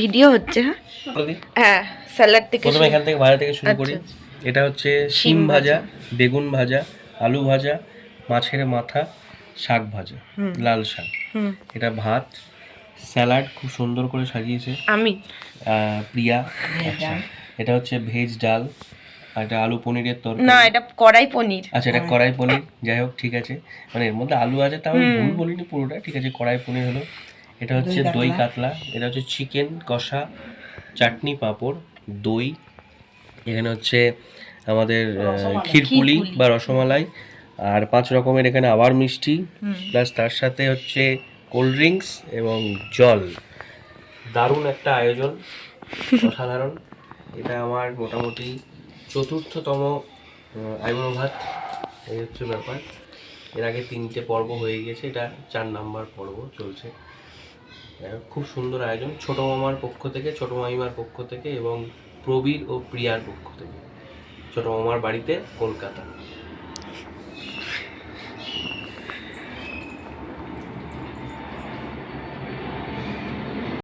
Video হচ্ছে হ্যাঁ? হ্যাঁ স্যালাড থেকে প্রথমে এখান থেকে ভাজা থেকে শুরু আচ্ছা, করি। আচ্ছা। এটা হচ্ছে শিম ভাজা। বেগুন ভাজা আলু ভাজা মাছের মাথা শাক ভাজা লাল শাক। হুম। এটা ভাত স্যালাড খুব সুন্দর করে সাজিয়েছে। আমি? প্রিয়া আচ্ছা। এটা হচ্ছে ভেজ ডাল আর এটা আলু পনিরের তরকারি। না এটা কড়াই পনির। আচ্ছা এটা কড়াই পনির। যাই হোক ঠিক আছে। মানে এর মধ্যে আলু আছে তাও ভুল বলিনি পুরোটা। ঠিক আছে কড়াই পনির হলো। এটা হচ্ছে দই কাতলা। এটা হচ্ছে চিকেন কষা চাটনি পাঁপড় দই এখানে হচ্ছে আমাদের ক্ষীরপুলি বা রসমালাই আর পাঁচ রকমের এখানে আবার মিষ্টি প্লাস তার সাথে হচ্ছে কোল্ড ড্রিঙ্কস এবং জল। দারুণ একটা আয়োজন অসাধারণ। এটা আমার মোটামুটি চতুর্থতম আইবুড়ো ভাত। এই হচ্ছে ব্যাপার। এর আগে তিনটে পর্ব হয়ে গেছে এটা চার নাম্বার পর্ব চলছে। খুব সুন্দর আয়োজন। ছোট মামার পক্ষ থেকে, ছোট মামিমার পক্ষ থেকে এবং প্রবীর ও প্রিয়ার পক্ষ থেকে। ছোট মামার বাড়িতে কলকাতা।